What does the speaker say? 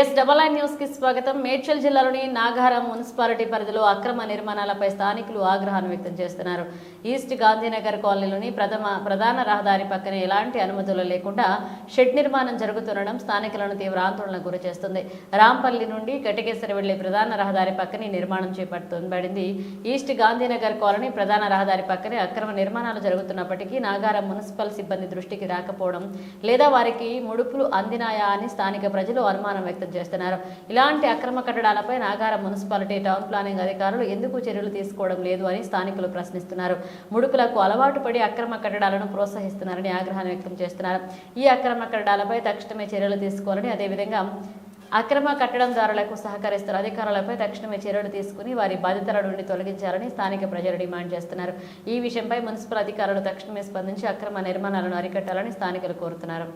Yes double I న్యూస్కి స్వాగతం. మేడ్చల్ జిల్లాలోని నాగారం మున్సిపాలిటీ పరిధిలో అక్రమ నిర్మాణాలపై స్థానికులు ఆగ్రహాన్ని వ్యక్తం చేస్తున్నారు. ఈస్ట్ గాంధీనగర్ కాలనీలోని ప్రథమ ప్రధాన రహదారి పక్కన ఎలాంటి అనుమతులు లేకుండా షెడ్ నిర్మాణం జరుగుతుండడం స్థానికులను తీవ్ర ఆందోళనకు గురి చేస్తుంది. రాంపల్లి నుండి కటికేశ్వరి వెళ్ళే ప్రధాన రహదారి పక్కనే నిర్మాణం చేపట్టబడింది ఈస్ట్ గాంధీనగర్ కాలనీ ప్రధాన రహదారి పక్కనే అక్రమ నిర్మాణాలు జరుగుతున్నప్పటికీ నాగారం మున్సిపల్ సిబ్బంది దృష్టికి రాకపోవడం లేదా వారికి ముడుపులు అందినాయా అని స్థానిక ప్రజలు అనుమానం వ్యక్తం చేస్తున్నారు. ఇలాంటి అక్రమ కట్టడాలపై నాగారం మున్సిపాలిటీ టౌన్ ప్లానింగ్ అధికారులు ఎందుకు చర్యలు తీసుకోవడం లేదు అని స్థానికులు ప్రశ్నిస్తున్నారు. ముడుపులకు అలవాటు పడి అక్రమ కట్టడాలను ప్రోత్సహిస్తున్నారని ఆగ్రహాన్ని వ్యక్తం చేస్తున్నారు. ఈ అక్రమ కట్టడాలపై తక్షణమే చర్యలు తీసుకోవాలని అదేవిధంగా అక్రమ కట్టడందారులకు సహకరిస్తున్న అధికారులపై తక్షణమే చర్యలు తీసుకుని వారి బాధితుల నుండి తొలగించాలని స్థానిక ప్రజలు డిమాండ్ చేస్తున్నారు. ఈ విషయంపై మున్సిపల్ అధికారులు తక్షణమే స్పందించి అక్రమ నిర్మాణాలను అరికట్టాలని స్థానికులు కోరుతున్నారు.